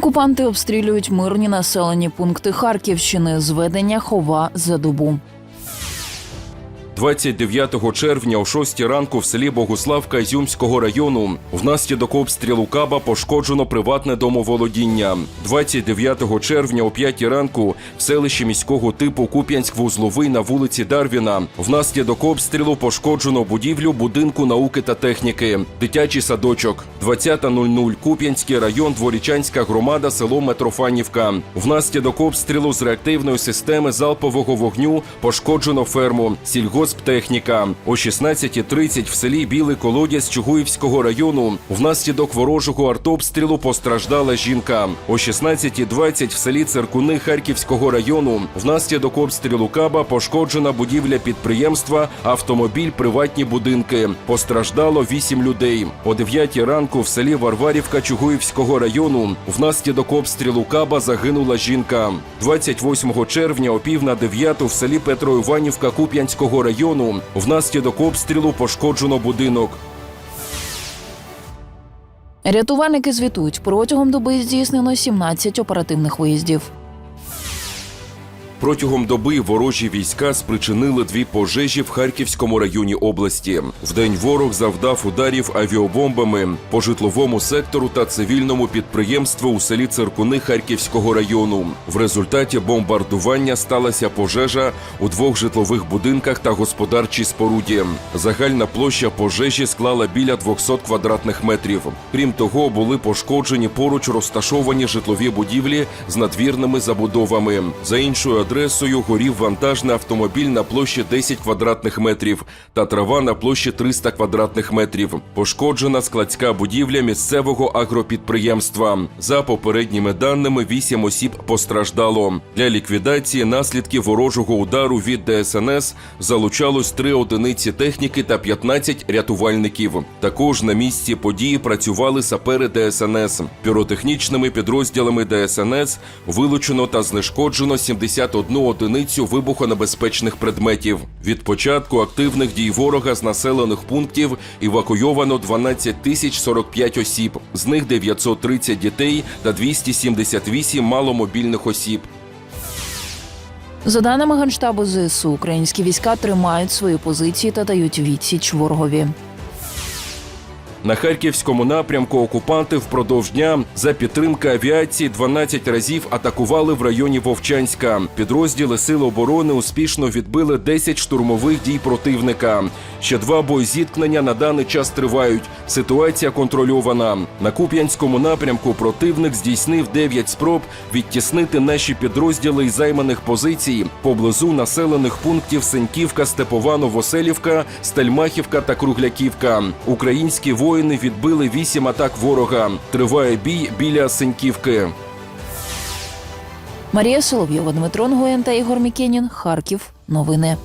Окупанти обстрілюють мирні населені пункти Харківщини. Зведення хова за добу. 29 червня о 6 ранку в селі Богуславка Ізюмського району внаслідок обстрілу Каба пошкоджено приватне домоволодіння. 29 червня о 5 ранку в селищі міського типу Куп'янськ-Вузловий на вулиці Дарвіна внаслідок обстрілу пошкоджено будівлю будинку науки та техніки, дитячий садочок. 20.00 Куп'янський район, Дворічанська громада, село Метрофанівка. Внаслідок обстрілу з реактивної системи залпового вогню пошкоджено ферму, сільгосптехніка. О 16.30 в селі Білий Колодязь Чугуївського району внаслідок ворожого артобстрілу постраждала жінка. О 16.20 в селі Циркуни Харківського району внаслідок обстрілу Каба пошкоджена будівля підприємства, автомобіль, приватні будинки. Постраждало 8 людей. О 9 ранку в селі Варварівка Чугуївського району внаслідок обстрілу Каба загинула жінка. 28 червня о пів на 9 в селі Петроіванівка Куп'янського району внаслідок обстрілу пошкоджено будинок. Рятувальники звітують, протягом доби здійснено 17 оперативних виїздів. Протягом доби ворожі війська спричинили дві пожежі в Харківському районі області. Вдень ворог завдав ударів авіабомбами по житловому сектору та цивільному підприємству у селі Циркуни Харківського району. В результаті бомбардування сталася пожежа у двох житлових будинках та господарчій споруді. Загальна площа пожежі склала біля 200 квадратних метрів. Крім того, були пошкоджені поруч розташовані житлові будівлі з надвірними забудовами. За іншою адресою горів вантажний автомобіль на площі 10 квадратних метрів та трава на площі 300 квадратних метрів. Пошкоджена складська будівля місцевого агропідприємства. За попередніми даними, 8 осіб постраждало. Для ліквідації наслідків ворожого удару від ДСНС залучалось 3 одиниці техніки та 15 рятувальників. Також на місці події працювали сапери ДСНС. Піротехнічними підрозділами ДСНС вилучено та знешкоджено 71 одиницю вибухонебезпечних предметів. Від початку активних дій ворога з населених пунктів евакуйовано 12 тисяч 45 осіб, з них 930 дітей та 278 маломобільних осіб. За даними Генштабу ЗСУ, українські війська тримають свої позиції та дають відсіч ворогові. На харківському напрямку окупанти впродовж дня за підтримки авіації 12 разів атакували в районі Вовчанська. Підрозділи Сил оборони успішно відбили 10 штурмових дій противника. Ще два боєзіткнення на даний час тривають. Ситуація контрольована. На Куп'янському напрямку противник здійснив 9 спроб відтіснити наші підрозділи із займаних позицій поблизу населених пунктів Сеньківка, Степова, Новоселівка, Стельмахівка та Кругляківка. Українські воїни відбили вісім атак ворога. Триває бій біля Синьківки. Марія Соловйова, Дмитро Нгоєн та Ігор Мікенін. Харків. Новини.